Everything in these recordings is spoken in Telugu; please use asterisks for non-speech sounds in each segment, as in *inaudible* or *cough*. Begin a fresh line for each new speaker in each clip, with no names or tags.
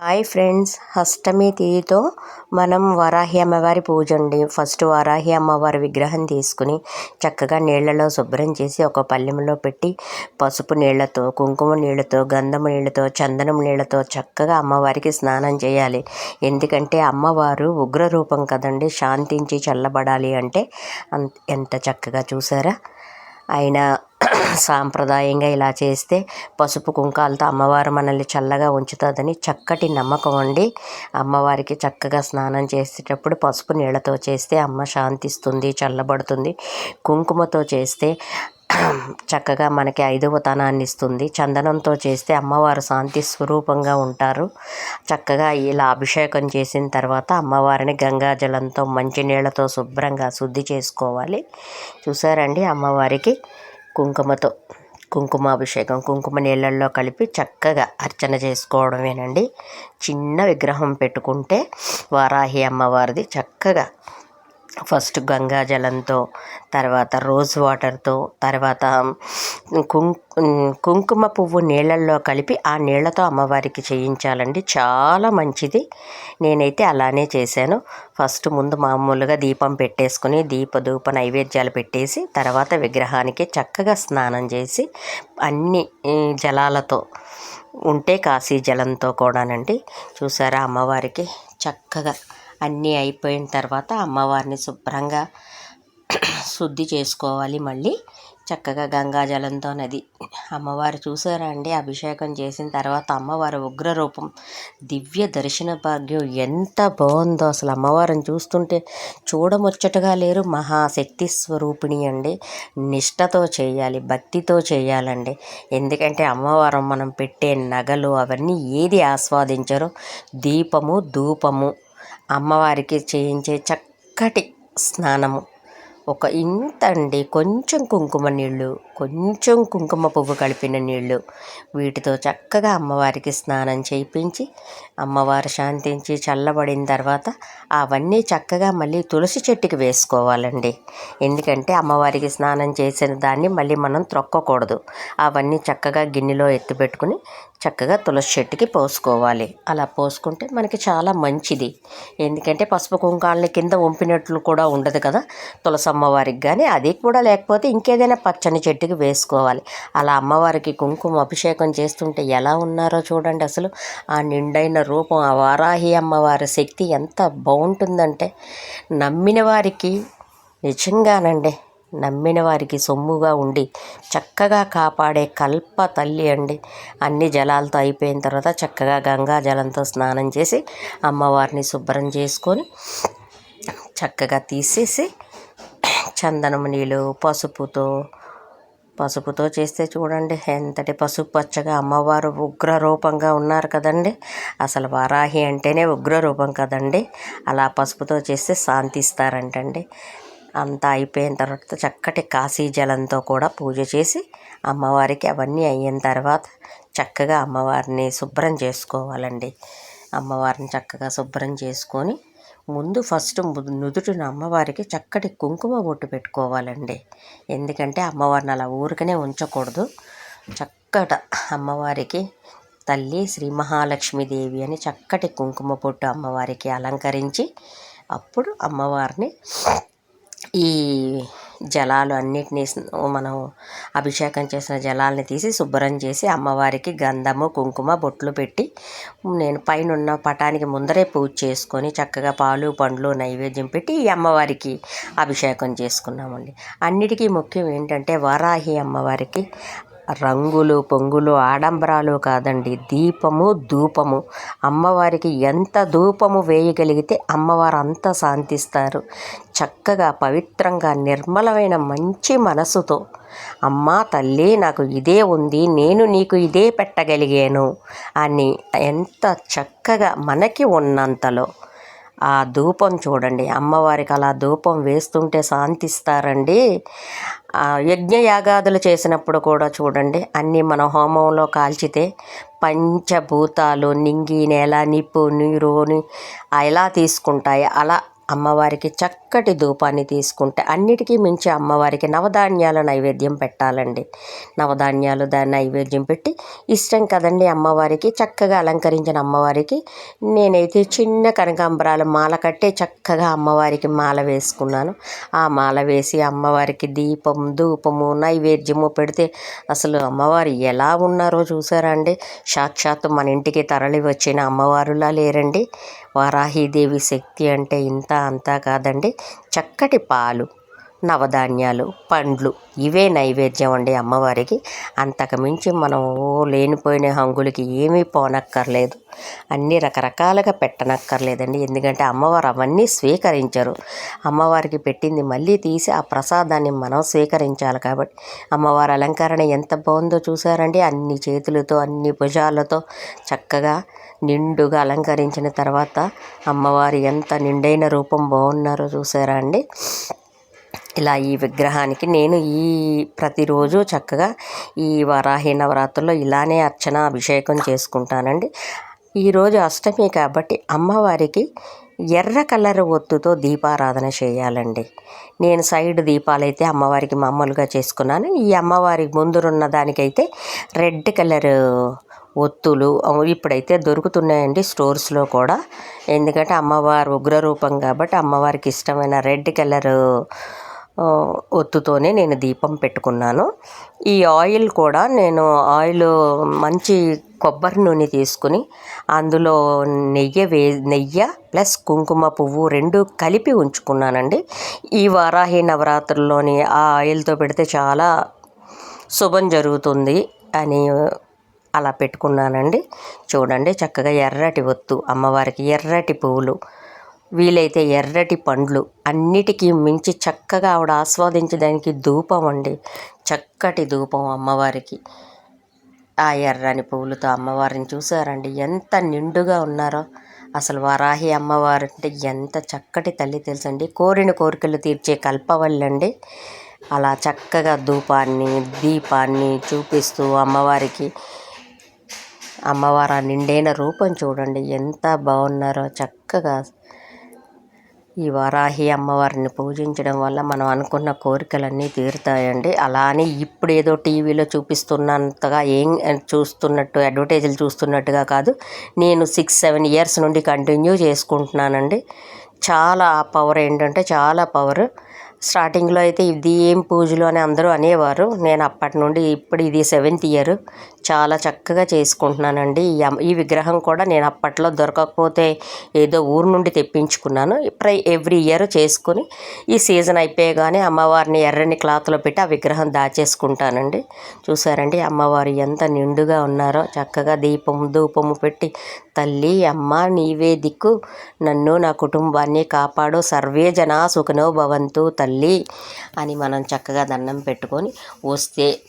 హాయ్ ఫ్రెండ్స్ అష్టమి తిథితో మనం వరాహి అమ్మవారి పూజ అండి. ఫస్ట్ వరాహి అమ్మవారి విగ్రహం తీసుకుని చక్కగా నీళ్ళలో శుభ్రం చేసి ఒక పల్లెంలో పెట్టి పసుపు నీళ్ళతో కుంకుమ నీళ్ళతో గంధం నీళ్ళతో చందనం నీళ్ళతో చక్కగా అమ్మవారికి స్నానం చేయాలి. ఎందుకంటే అమ్మవారు ఉగ్ర రూపం కదండి శాంతించి చల్లబడాలి అంటే అంత ఎంత చక్కగా చూసారా? ఆయన *clears throat* సాంప్రదాయంగా ఇలా చేస్తే పసుపు కుంకాలతో అమ్మవారు మనల్ని చల్లగా ఉంచుతుందని చక్కటి నమ్మకం అండి. అమ్మవారికి చక్కగా స్నానం చేసేటప్పుడు పసుపు నీళ్ళతో చేస్తే అమ్మ శాంతిస్తుంది చల్లబడుతుంది. కుంకుమతో చేస్తే చక్కగా మనకి ఐదవ తనాన్ని ఇస్తుంది చందనంతో చేస్తే అమ్మవారు శాంతి స్వరూపంగా ఉంటారు. చక్కగా ఇలా అభిషేకం చేసిన తర్వాత అమ్మవారిని గంగాజలంతో మంచినీళ్ళతో శుభ్రంగా శుద్ధి చేసుకోవాలి. చూసారండి అమ్మవారికి కుంకుమతో కుంకుమాభిషేకం. కుంకుమ నీళ్ళల్లో కలిపి చక్కగా అర్చన చేసుకోవడమేనండి. చిన్న విగ్రహం పెట్టుకుంటే వారాహి అమ్మవారిది చక్కగా ఫస్ట్ గంగాజలంతో తర్వాత రోజ్ వాటర్తో తర్వాత కుం కుంకుమ పువ్వు నీళ్ళల్లో కలిపి ఆ నీళ్ళతో అమ్మవారికి చేయించాలండి. చాలా మంచిది. నేనైతే అలానే చేశాను. ఫస్ట్ ముందు మామూలుగా దీపం పెట్టేసుకుని దీప ధూప నైవేద్యాలు పెట్టేసి తర్వాత విగ్రహానికి చక్కగా స్నానం చేసి అన్ని జలాలతో ఉంటే కాశీ జలంతో కూడానండి. చూసారా అమ్మవారికి చక్కగా అన్నీ అయిపోయిన తర్వాత అమ్మవారిని శుభ్రంగా శుద్ధి చేసుకోవాలి మళ్ళీ. చక్కగా గంగాజలంతో నది. అమ్మవారు చూసారా అండి? అభిషేకం చేసిన తర్వాత అమ్మవారి ఉగ్రరూపం. దివ్య దర్శన భాగ్యం ఎంత బాగుందో అసలు అమ్మవారిని చూస్తుంటే చూడముచ్చటగా లేరు. మహాశక్తి స్వరూపిణి అండి. నిష్టతో చేయాలి భక్తితో చేయాలండి. ఎందుకంటే అమ్మవారు మనం పెట్టే నగలు అవన్నీ ఏది ఆస్వాదించరు? దీపము ధూపము. అమ్మవారికి చేయించే చక్కటి స్నానము. ఒక ఇంత అండి కొంచెం కుంకుమ నీళ్ళు. కొంచెం కుంకుమ పువ్వు కలిపిన నీళ్ళు. వీటితో చక్కగా అమ్మవారికి స్నానం చేయించి అమ్మవారు శాంతించి చల్లబడిన తర్వాత అవన్నీ చక్కగా మళ్ళీ తులసి చెట్టుకి వేసుకోవాలండి. ఎందుకంటే అమ్మవారికి స్నానం చేసిన దాన్ని మళ్ళీ మనం త్రొక్కకూడదు. అవన్నీ చక్కగా గిన్నెలో ఎత్తిపెట్టుకుని చక్కగా తులసి చెట్టుకి పోసుకోవాలి. అలా పోసుకుంటే మనకి చాలా మంచిది. ఎందుకంటే పసుపు కుంకాలని కింద వంపినట్లు కూడా ఉండదు కదా. తులసి అమ్మవారికి కానీ అది కూడా లేకపోతే ఇంకేదైనా పచ్చని చెట్టు చెట్టుకి వేసుకోవాలి. అలా అమ్మవారికి కుంకుమ అభిషేకం చేస్తుంటే ఎలా ఉన్నారో చూడండి అసలు. ఆ నిండైన రూపం ఆ వారాహి అమ్మవారి శక్తి ఎంత బాగుంటుందంటే నమ్మిన వారికి నిజంగానండి నమ్మిన వారికి సొమ్ముగా ఉండి చక్కగా కాపాడే కల్ప తల్లి అండి. అన్ని జలాలతో అయిపోయిన తర్వాత చక్కగా గంగా జలంతో స్నానం చేసి అమ్మవారిని శుభ్రం చేసుకొని చక్కగా తీసేసి చందనం నీళ్ళు పసుపుతో పసుపుతో చేస్తే చూడండి ఎంతటి పసుపు పచ్చగా అమ్మవారు ఉగ్ర రూపంగా ఉన్నారు కదండి. అసలు వారాహి అంటేనే ఉగ్ర రూపం కదండి. అలా పసుపుతో చేస్తే శాంతిస్తారంటండి. అంతా అయిపోయిన తర్వాత చక్కటి కాశీ జలంతో కూడా పూజ చేసి అమ్మవారికి అవన్నీ అయిన తర్వాత చక్కగా అమ్మవారిని శుభ్రం చేసుకోవాలండి. అమ్మవారిని చక్కగా శుభ్రం చేసుకొని ముందు ఫస్ట్ నుదుటిన అమ్మవారికి చక్కటి కుంకుమ బొట్టు పెట్టుకోవాలండి. ఎందుకంటే అమ్మవారిని అలా ఊరికనే ఉంచకూడదు. చక్కట అమ్మవారికి తల్లి శ్రీ మహాలక్ష్మీదేవి అని చక్కటి కుంకుమ పొట్టు అమ్మవారికి అలంకరించి అప్పుడు అమ్మవారిని ఈ జలాలు అన్నిటినీ మనం అభిషేకం చేసిన జలాల్ని తీసి శుభ్రం చేసి అమ్మవారికి గంధము కుంకుమ బొట్లు పెట్టి నేను పైన ఉన్న పటానికి ముందరే పూజ చేసుకొని చక్కగా పాలు పండ్లు నైవేద్యం పెట్టి ఈ అమ్మవారికి అభిషేకం చేసుకున్నామండి. అన్నిటికీ ముఖ్యం ఏంటంటే వారాహి అమ్మవారికి రంగులు పొంగులు ఆడంబరాలు కాదండి. దీపము ధూపము. అమ్మవారికి ఎంత ధూపము వేయగలిగితే అమ్మవారు అంత శాంతిస్తారు. చక్కగా పవిత్రంగా నిర్మలమైన మంచి మనసుతో అమ్మా తల్లి నాకు ఇదే ఉంది. నేను నీకు ఇదే పెట్టగలిగాను అని ఎంత చక్కగా మనకి ఉన్నంతలో ఆ ధూపం చూడండి. అమ్మవారికి అలా ధూపం వేస్తుంటే శాంతిస్తారండి. ఆ యజ్ఞయాగాదులు చేసినప్పుడు కూడా చూడండి అన్నీ మన హోమంలో కాల్చితే పంచభూతాలు నింగి నేల నిప్పు నీరు ని- ఎలా తీసుకుంటాయి అలా అమ్మవారికి చక్క చక్కటి ధూపాన్ని తీసుకుంటే అన్నిటికీ మించి అమ్మవారికి నవధాన్యాల నైవేద్యం పెట్టాలండి. నవధాన్యాలు దాని నైవేద్యం పెట్టి ఇష్టం కదండి అమ్మవారికి చక్కగా అలంకరించిన అమ్మవారికి. నేనైతే చిన్న కనకాంబరాల మాల కట్టే చక్కగా అమ్మవారికి మాల వేసుకున్నాను. ఆ మాల వేసి అమ్మవారికి దీపం ధూపము నైవేద్యము పెడితే అసలు అమ్మవారు ఎలా ఉన్నారో చూసారా అండి? సాక్షాత్తు మన ఇంటికి తరలి వచ్చిన అమ్మవారులా లేరండి. వారాహీదేవి శక్తి అంటే ఇంత అంతా కాదండి. చక్కటి పాలు నవధాన్యాలు పండ్లు ఇవే నైవేద్యం అండి అమ్మవారికి. అంతకుమించి మనం ఓ లేనిపోయిన హంగులకి ఏమీ పోనక్కర్లేదు. అన్ని రకరకాలుగా పెట్టనక్కర్లేదండి. ఎందుకంటే అమ్మవారు అవన్నీ స్వీకరించరు. అమ్మవారికి పెట్టింది మళ్ళీ తీసి ఆ ప్రసాదాన్ని మనం స్వీకరించాలి కాబట్టి. అమ్మవారి అలంకరణ ఎంత బాగుందో చూసారండి. అన్ని చేతులతో అన్ని భుజాలతో చక్కగా నిండుగా అలంకరించిన తర్వాత అమ్మవారి ఎంత నిండైన రూపం బాగున్నారో చూసారా అండి? ఇలా ఈ విగ్రహానికి నేను ఈ ప్రతిరోజు చక్కగా ఈ వరాహి నవరాత్రుల్లో ఇలానే అర్చన అభిషేకం చేసుకుంటానండి. ఈరోజు అష్టమి కాబట్టి అమ్మవారికి ఎర్ర కలర్ ఒత్తుతో దీపారాధన చేయాలండి. నేను సైడ్ దీపాలైతే అమ్మవారికి మామూలుగా చేసుకున్నాను. ఈ అమ్మవారికి ముందురున్న దానికైతే రెడ్ కలర్ ఒత్తులు ఇప్పుడైతే దొరుకుతున్నాయండి స్టోర్స్లో కూడా. ఎందుకంటే అమ్మవారు ఉగ్రరూపం కాబట్టి అమ్మవారికి ఇష్టమైన రెడ్ కలర్ ఒత్తుతోనే నేను దీపం పెట్టుకున్నాను. ఈ ఆయిల్ కూడా నేను ఆయిల్ మంచి కొబ్బరి నూనె తీసుకుని అందులో నెయ్యి వే నెయ్యి ప్లస్ కుంకుమ పువ్వు రెండు కలిపి ఉంచుకున్నానండి. ఈ వారాహి నవరాత్రుల్లోని ఆ ఆయిల్తో పెడితే చాలా శుభం జరుగుతుంది అని అలా పెట్టుకున్నానండి. చూడండి చక్కగా ఎర్రటి ఒత్తు అమ్మవారికి ఎర్రటి పువ్వులు వీలైతే ఎర్రటి పండ్లు అన్నిటికీ మించి చక్కగా ఆవిడ ఆస్వాదించడానికి ధూపం అండి. చక్కటి ధూపం అమ్మవారికి. ఆ ఎర్రని పువ్వులతో అమ్మవారిని చూసారండి. ఎంత నిండుగా ఉన్నారో. అసలు వరాహి అమ్మవారు అంటే ఎంత చక్కటి తల్లి తెలుసండి. కోరిన కోరికలు తీర్చే కల్పవల్లండి. అలా చక్కగా ధూపాన్ని దీపాన్ని చూపిస్తూ అమ్మవారికి అమ్మవారు నిండైన రూపం చూడండి. ఎంత బాగున్నారో చక్కగా ఈ వరాహి అమ్మవారిని పూజించడం వల్ల మనం అనుకున్న కోరికలన్నీ తీరుతాయండి. అలానే ఇప్పుడు ఏదో టీవీలో చూపిస్తున్నంతగా ఏం చూస్తున్నట్టు అడ్వర్టైజులు చూస్తున్నట్టుగా కాదు నేను సిక్స్ సెవెన్ ఇయర్స్ నుండి కంటిన్యూ చేసుకుంటున్నానండి. చాలా పవర్ ఏంటంటే చాలా పవర్ స్టార్టింగ్లో అయితే ఇది ఏం పూజలు అని అందరూ అనేవారు. నేను అప్పటి నుండి ఇప్పుడు ఇది సెవెంత్ ఇయర్. చాలా చక్కగా చేసుకుంటున్నానండి. ఈ ఈ విగ్రహం కూడా నేను అప్పట్లో దొరకకపోతే ఏదో ఊరు నుండి తెప్పించుకున్నాను. ఇప్పుడు ఎవ్రీ ఇయర్ చేసుకుని ఈ సీజన్ అయిపోయగానే అమ్మవారిని ఎర్రని క్లాత్లో పెట్టి ఆ విగ్రహం దాచేసుకుంటానండి. చూసారండి అమ్మవారు ఎంత నిండుగా ఉన్నారో. చక్కగా దీపం ధూపము పెట్టి తల్లి అమ్మ నీవే దిక్కు. నన్ను నా కుటుంబాన్ని కాపాడు. సర్వే జనా సుఖనో భవంతు. తల్లి అని మనం చక్కగా దండం పెట్టుకొని వస్తే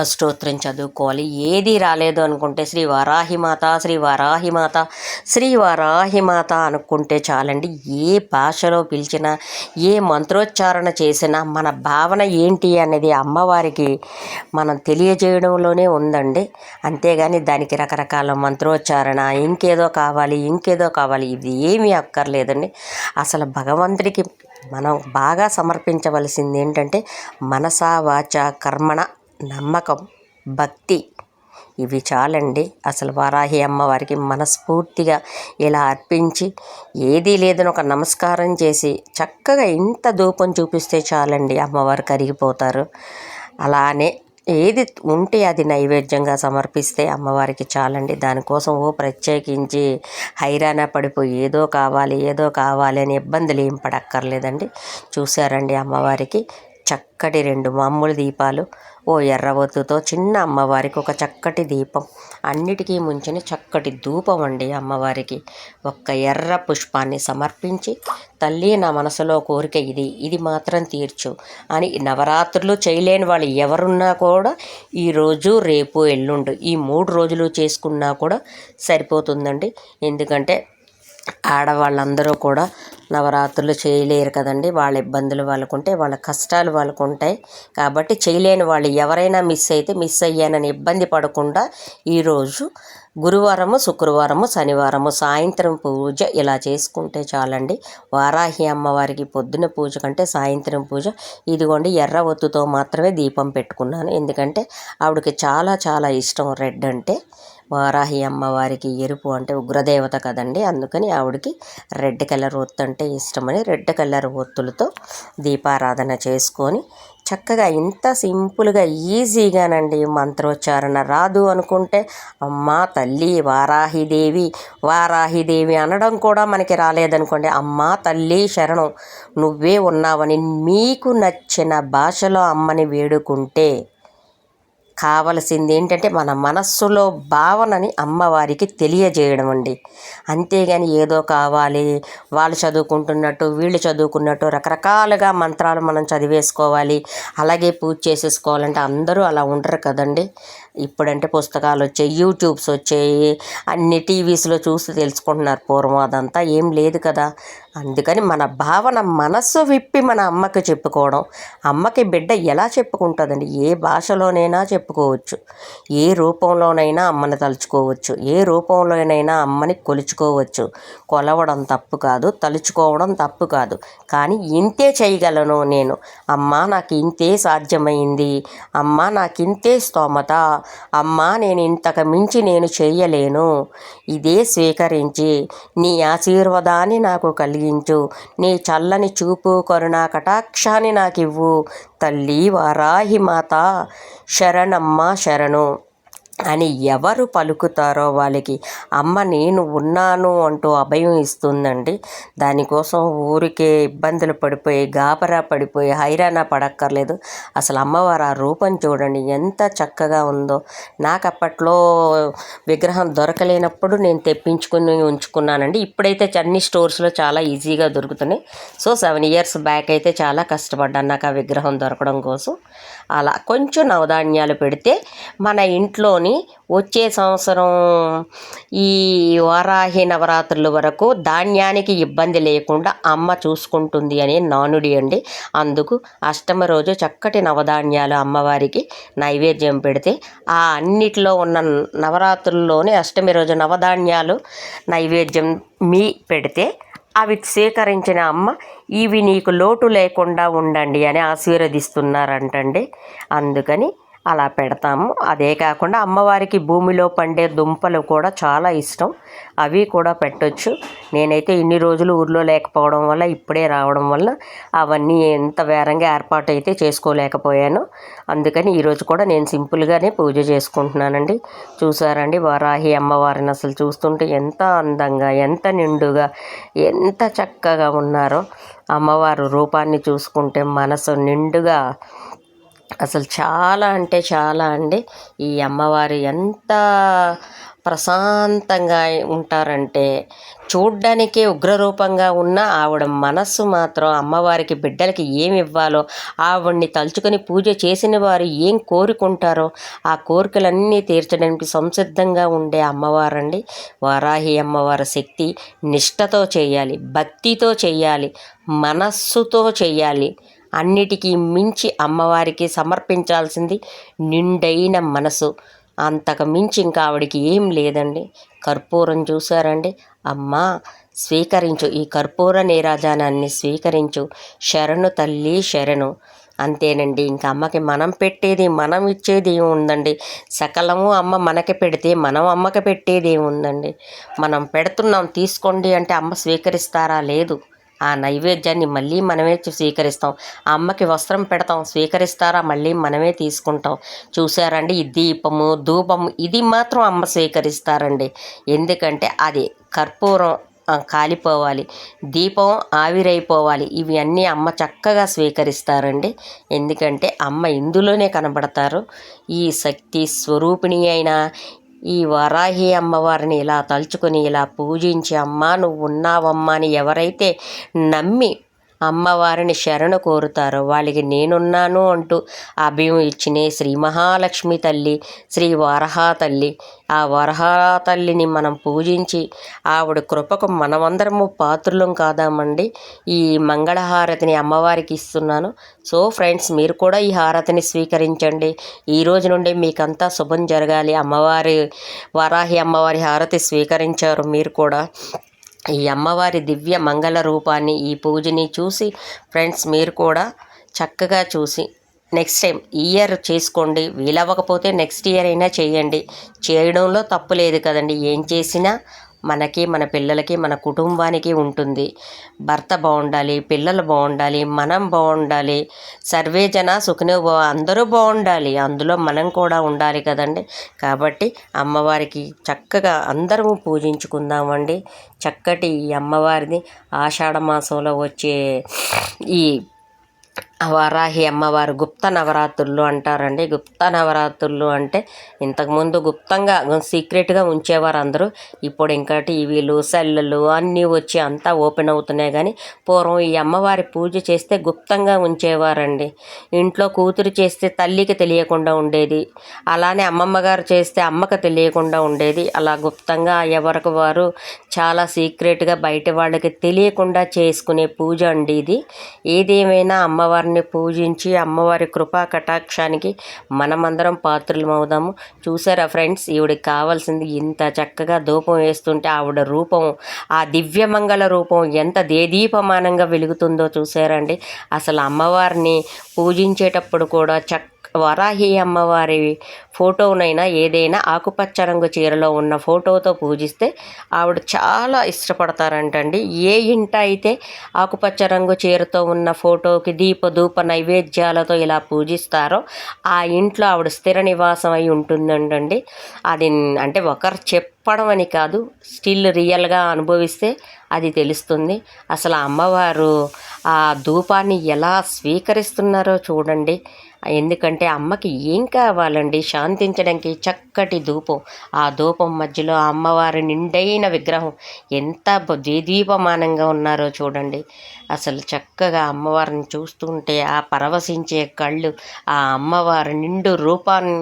అష్టోత్రం చదువుకోవాలి. ఏది రాలేదు అనుకుంటే శ్రీ వారాహిమాత శ్రీ వారాహిమాత శ్రీ వారాహిమాత అనుకుంటే చాలండి. ఏ భాషలో పిలిచినా ఏ మంత్రోచ్చారణ చేసినా మన భావన ఏంటి అనేది అమ్మవారికి మనం తెలియజేయడంలోనే ఉందండి. అంతేగాని దానికి రకరకాల మంత్రోచ్చారణ ఇంకేదో కావాలి ఇంకేదో కావాలి ఇది ఏమీ అక్కర్లేదండి. అసలు భగవంతుడికి మనం బాగా సమర్పించవలసింది ఏంటంటే మనసా వాచ కర్మణ నమ్మకం భక్తి. ఇవి చాలండి. అసలు వారాహి అమ్మవారికి మనస్ఫూర్తిగా ఇలా అర్పించి ఏదీ లేదని ఒక నమస్కారం చేసి చక్కగా ఇంత ధూపం చూపిస్తే చాలండి అమ్మవారు కరిగిపోతారు. అలానే ఏది ఉంటే అది నైవేద్యంగా సమర్పిస్తే అమ్మవారికి చాలండి. దానికోసం ఓ ప్రత్యేకించి హైరాణ పడిపోయి ఏదో కావాలి ఏదో కావాలి అని ఇబ్బందులు ఏం పడక్కర్లేదండి. చూసారండి అమ్మవారికి. చక్కటి రెండు మామూలు దీపాలు. ఓ ఎర్రవత్తుతో చిన్న అమ్మవారికి ఒక చక్కటి దీపం. అన్నిటికీ ముంచిన చక్కటి ధూపం అండి అమ్మవారికి. ఒక్క ఎర్ర పుష్పాన్ని సమర్పించి తల్లి నా మనసులో కోరిక ఇది. ఇది మాత్రం తీర్చు అని నవరాత్రులు చేయలేని వాళ్ళు ఎవరున్నా కూడా ఈరోజు రేపు ఎల్లుండు ఈ మూడు రోజులు చేసుకున్నా కూడా సరిపోతుందండి. ఎందుకంటే ఆడవాళ్ళందరూ కూడా నవరాత్రులు చేయలేరు కదండి. వాళ్ళ ఇబ్బందులు వాళ్ళకుంటే వాళ్ళ కష్టాలు వాళ్ళకు ఉంటాయి కాబట్టి చేయలేని వాళ్ళు ఎవరైనా మిస్ అయితే మిస్ అయ్యానని ఇబ్బంది పడకుండా ఈరోజు గురువారము శుక్రవారము శనివారము సాయంత్రం పూజ ఇలా చేసుకుంటే చాలండి. వారాహి అమ్మవారికి పొద్దున పూజ కంటే సాయంత్రం పూజ. ఇదిగోండి ఎర్ర ఒత్తుతో మాత్రమే దీపం పెట్టుకున్నాను. ఎందుకంటే ఆవిడకి చాలా చాలా ఇష్టం రెడ్ అంటే. వారాహి అమ్మవారికి ఎరుపు అంటే ఉగ్రదేవత కదండి. అందుకని ఆవిడకి రెడ్ కలర్ ఒత్తు అంటే ఇష్టమని రెడ్ కలర్ ఒత్తులతో దీపారాధన చేసుకొని చక్కగా ఇంత సింపుల్గా ఈజీగానండి మంత్రోచ్చారణ. రాదు అనుకుంటే అమ్మ తల్లి వారాహిదేవి వారాహిదేవి అనడం కూడా మనకి రాలేదనుకోండి. అమ్మ తల్లి శరణం నువ్వే ఉన్నావని మీకు నచ్చిన భాషలో అమ్మని వేడుకుంటే కావలసింది ఏంటంటే మన మనస్సులో భావనని అమ్మవారికి తెలియజేయడం అండి. అంతేగాని ఏదో కావాలి వాళ్ళు చదువుకుంటున్నట్టు వీళ్ళు చదువుకున్నట్టు రకరకాలుగా మంత్రాలు మనం చదివేసుకోవాలి అలాగే పూజ చేసేసుకోవాలంటే అందరూ అలా ఉండరు కదండి. ఇప్పుడంటే పుస్తకాలు వచ్చాయి యూట్యూబ్స్ వచ్చాయి అన్ని టీవీస్లో చూసి తెలుసుకుంటున్నారు పూర్వం అదంతా ఏం లేదు కదా. అందుకని మన భావన మనస్సు విప్పి మన అమ్మకి చెప్పుకోవడం అమ్మకి బిడ్డ ఎలా చెప్పుకుంటుందండి? ఏ భాషలోనైనా చెప్పుకోవచ్చు ఏ రూపంలోనైనా అమ్మని తలుచుకోవచ్చు ఏ రూపంలోనైనా అమ్మని కొలుచుకోవచ్చు. కొలవడం తప్పు కాదు తలుచుకోవడం తప్పు కాదు. కానీ ఇంతే చేయగలను నేను. అమ్మ నాకు ఇంతే సాధ్యమైంది. అమ్మ నాకు ఇంతే స్తోమత. అమ్మా నేను ఇంతకు మించి నేను చేయలేను. ఇదే స్వీకరించి నీ ఆశీర్వాదాన్ని నాకు కలిగించు. నీ చల్లని చూపు కరుణా కటాక్షాన్ని నాకు ఇవ్వు తల్లి వారాహి మాత శరణమ్మ శరణు. అని ఎవరు పలుకుతారో వాళ్ళకి అమ్మ నేను ఉన్నాను అంటూ అభయం ఇస్తుందండి. దానికోసం ఊరికే ఇబ్బందులు పడిపోయి గాబరా పడిపోయి హైరాణ పడక్కర్లేదు. అసలు అమ్మవారు ఆ రూపం చూడండి ఎంత చక్కగా ఉందో. నాకు అప్పట్లో విగ్రహం దొరకలేనప్పుడు నేను తెప్పించుకుని ఉంచుకున్నానండి. ఇప్పుడైతే అన్ని స్టోర్స్లో చాలా ఈజీగా దొరుకుతున్నాయి. సో సెవెన్ ఇయర్స్ బ్యాక్ అయితే చాలా కష్టపడ్డాను నాకు ఆ విగ్రహం దొరకడం కోసం. అలా కొంచెం నవధాన్యాలు పెడితే మన ఇంట్లోని వచ్చే సంవత్సరం ఈ వారాహి నవరాత్రుల వరకు ధాన్యానికి ఇబ్బంది లేకుండా అమ్మ చూసుకుంటుంది అనే నానుడి అండి. అందుకు అష్టమి రోజు చక్కటి నవధాన్యాలు అమ్మవారికి నైవేద్యం పెడితే ఆ అన్నిటిలో ఉన్న నవరాత్రుల్లోనే అష్టమి రోజు నవధాన్యాలు నైవేద్యం మీ పెడితే అవి స్వీకరించిన అమ్మ ఇవి నీకు లోటు లేకుండా ఉండండి అని ఆశీర్వదిస్తున్నారంటండి. అందుకని అలా పెడతాము. అదే కాకుండా అమ్మవారికి భూమిలో పండే దుంపలు కూడా చాలా ఇష్టం. అవి కూడా పెట్టొచ్చు. నేనైతే ఇన్ని రోజులు ఊర్లో లేకపోవడం వల్ల ఇప్పుడే రావడం వల్ల అవన్నీ ఎంత వేరంగా ఏర్పాటు అయితే చేసుకోలేకపోయాను. అందుకని ఈరోజు కూడా నేను సింపుల్గానే పూజ చేసుకుంటున్నానండి. చూసారండి వారాహి అమ్మవారిని అసలు చూస్తుంటే ఎంత అందంగా ఎంత నిండుగా ఎంత చక్కగా ఉన్నారో. అమ్మవారు రూపాన్ని చూసుకుంటే మనసు నిండుగా అసలు చాలా అంటే చాలా అండి. ఈ అమ్మవారు ఎంత ప్రశాంతంగా ఉంటారంటే చూడ్డానికి ఉగ్రరూపంగా ఉన్న ఆవిడ మనస్సు మాత్రం అమ్మవారికి బిడ్డలకి ఏమి ఇవ్వాలో ఆవిడ్ని తలుచుకొని పూజ చేసిన వారు ఏం కోరుకుంటారో ఆ కోరికలన్నీ తీర్చడానికి సంసిద్ధంగా ఉండే అమ్మవారండి. వారాహి అమ్మవారి శక్తి నిష్టతో చేయాలి భక్తితో చేయాలి మనస్సుతో చేయాలి. అన్నిటికీ మించి అమ్మవారికి సమర్పించాల్సింది నిండైన మనసు. అంతకు మించి ఇంకా ఆవిడకి ఏం లేదండి. కర్పూరం చూసారండి అమ్మా స్వీకరించు. ఈ కర్పూర నీరాజానాన్ని స్వీకరించు. శరణు తల్లి శరణు. అంతేనండి. ఇంకా అమ్మకి మనం పెట్టేది మనం ఇచ్చేది ఉందండి సకలము అమ్మ మనకి పెడితే మనం అమ్మకి పెట్టేది ఉందండి మనం పెడుతున్నాం తీసుకోండి అంటే అమ్మ స్వీకరిస్తారా? లేదు. ఆ నైవేద్యాన్ని మళ్ళీ మనమే స్వీకరిస్తాం. ఆ అమ్మకి వస్త్రం పెడతాం. స్వీకరిస్తారా? మళ్ళీ మనమే తీసుకుంటాం. చూసారండి ఈ దీపము ధూపము ఇది మాత్రం అమ్మ స్వీకరిస్తారండి. ఎందుకంటే అది కర్పూరం కాలిపోవాలి. దీపం ఆవిరైపోవాలి. ఇవి అన్నీ అమ్మ చక్కగా స్వీకరిస్తారండి. ఎందుకంటే అమ్మ ఇందులోనే కనబడతారు. ఈ శక్తి స్వరూపిణి అయిన ఈ వరాహి అమ్మవారిని ఇలా తలుచుకుని ఇలా పూజించి అమ్మా నువ్వు ఉన్నావమ్మా అని ఎవరైతే నమ్మి అమ్మవారిని శరణు కోరుతారో. వాళ్ళకి నేనున్నాను అంటూ అభయం ఇచ్చిన శ్రీ మహాలక్ష్మి తల్లి శ్రీ వరహా తల్లి ఆ వరహా తల్లిని మనం పూజించి ఆవిడ కృపకు మనమందరము పాత్రులం కాదామండి. ఈ మంగళహారతిని అమ్మవారికి ఇస్తున్నాను. సో ఫ్రెండ్స్ మీరు కూడా ఈ హారతిని స్వీకరించండి. ఈ రోజు నుండి మీకంతా శుభం జరగాలి. అమ్మవారి వరాహి అమ్మవారి హారతి స్వీకరించారు మీరు కూడా. ఈ అమ్మవారి దివ్య మంగళ రూపాన్ని ఈ పూజని చూసి ఫ్రెండ్స్ మీరు కూడా చక్కగా చూసి నెక్స్ట్ టైం ఈ ఇయర్ చేసుకోండి. వీలవ్వకపోతే నెక్స్ట్ ఇయర్ అయినా చేయండి. చేయడంలో తప్పు లేదు కదండి. ఏం చేసినా మనకి మన పిల్లలకి మన కుటుంబానికి ఉంటుంది. భర్త బాగుండాలి పిల్లలు బాగుండాలి మనం బాగుండాలి సర్వే జన సుఖనే అందరూ బాగుండాలి. అందులో మనం కూడా ఉండాలి కదండి. కాబట్టి అమ్మవారికి చక్కగా అందరము పూజించుకుందామండి. చక్కటి ఈ అమ్మవారిని ఆషాఢ మాసంలో వచ్చే ఈ వారాహి అమ్మవారు గుప్త నవరాత్రులు అంటారండి. గుప్త నవరాత్రులు అంటే ఇంతకుముందు గుప్తంగా సీక్రెట్గా ఉంచేవారు అందరూ ఇప్పుడు ఇంకా టీవీలు సెల్లులు అన్నీ వచ్చి అంతా ఓపెన్ అవుతున్నాయి. కానీ పూర్వం ఈ అమ్మవారి పూజ చేస్తే గుప్తంగా ఉంచేవారండి. ఇంట్లో కూతురు చేస్తే తల్లికి తెలియకుండా ఉండేది. అలానే అమ్మమ్మ గారు చేస్తే అమ్మకు తెలియకుండా ఉండేది. అలా గుప్తంగా ఎవరికి వారు చాలా సీక్రెట్గా బయట వాళ్ళకి తెలియకుండా చేసుకునే పూజ అండి ఇది. ఏదేమైనా అమ్మవారిని పూజించి అమ్మవారి కృపా కటాక్షానికి మనమందరం పాత్రలు చూసారా ఫ్రెండ్స్ ఈవిడికి కావాల్సింది ఇంత చక్కగా ధూపం వేస్తుంటే ఆవిడ రూపం ఆ దివ్యమంగళ రూపం ఎంత దేదీపమానంగా వెలుగుతుందో చూసారండి అసలు అమ్మవారిని పూజించేటప్పుడు కూడా చక్క వరాహి అమ్మవారి ఫోటోనైనా ఏదైనా ఆకుపచ్చ రంగు చీరలో ఉన్న ఫోటోతో పూజిస్తే ఆవిడ చాలా ఇష్టపడతారంటండి. ఏ ఇంట అయితే ఆకుపచ్చ రంగు చీరతో ఉన్న ఫోటోకి దీప ధూప నైవేద్యాలతో ఇలా పూజిస్తారో ఆ ఇంట్లో ఆవిడ స్థిర నివాసం అయి ఉంటుందండి అది అంటే ఒకరు చెప్పడం అని కాదు స్టిల్ రియల్గా అనుభవిస్తే అది తెలుస్తుంది. అసలు అమ్మవారు ఆ ధూపాన్ని ఎలా స్వీకరిస్తున్నారో చూడండి. ఎందుకంటే అమ్మకి ఏం కావాలండి? శాంతించడానికి చక్కటి ధూపం. ఆ ధూపం మధ్యలో అమ్మవారి నిండైన విగ్రహం. ఎంత దీదీపమానంగా ఉన్నారో చూడండి. అసలు చక్కగా అమ్మవారిని చూస్తుంటే ఆ పరవశించే కళ్ళు ఆ అమ్మవారి నిండు రూపాన్ని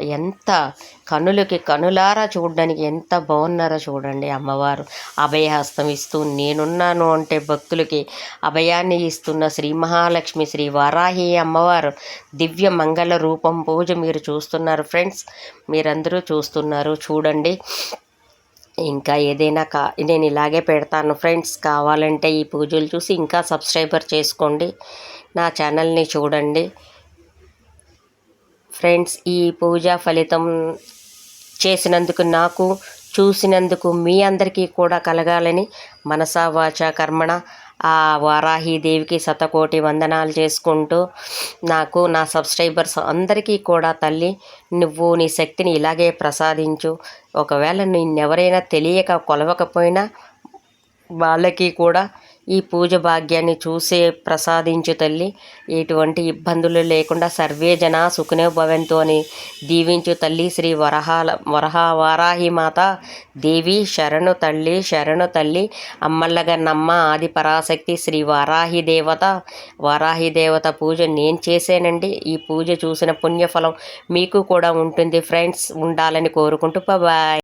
ఎంత కనులకి కనులారా చూడడానికి ఎంత బాగున్నారో చూడండి అమ్మవారు. అభయహస్తం ఇస్తూ నేనున్నాను అంటే భక్తులకి అభయాన్ని ఇస్తున్న శ్రీ మహాలక్ష్మి శ్రీ వారాహి అమ్మవారు దివ్య మంగళ రూపం పూజ మీరు చూస్తున్నారు ఫ్రెండ్స్. మీరందరూ చూస్తున్నారు చూడండి. ఇంకా ఏదైనా కా నేను ఇలాగే పెడతాను ఫ్రెండ్స్. కావాలంటే ఈ పూజలు చూసి ఇంకా సబ్స్క్రైబర్ చేసుకోండి. నా ఛానల్ని చూడండి. ఫ్రెండ్స్ ఈ పూజా ఫలితం చేసినందుకు నాకు చూసినందుకు మీ అందరికీ కూడా కలగాలని మనసా వాచ కర్మణ. ఆ వారాహీదేవికి శతకోటి వందనాలు చేసుకుంటూ నాకు నా సబ్స్క్రైబర్స్ అందరికీ కూడా తల్లి నువ్వు నీ శక్తిని ఇలాగే ప్రసాదించు. ఒకవేళ నిన్నెవరైనా తెలియక కొలవకపోయినా వాళ్ళకి కూడా ఈ పూజ భాగ్యాన్ని చూసే ప్రసాదించు తల్లి. ఎటువంటి ఇబ్బందులు లేకుండా సర్వే జన సుఖనే భవంతు అని దీవించు తల్లి శ్రీ వరహాల వరహ వారాహి మాత. దేవి శరణు తల్లి శరణు తల్లి. అమ్మల్లగా నమ్మ ఆది పరాశక్తి శ్రీ వారాహి దేవత. వారాహి దేవత పూజ నేను చేశానండి ఈ పూజ చూసిన పుణ్యఫలం మీకు కూడా ఉంటుంది ఫ్రెండ్స్. ఉండాలని కోరుకుంటూ బాయ్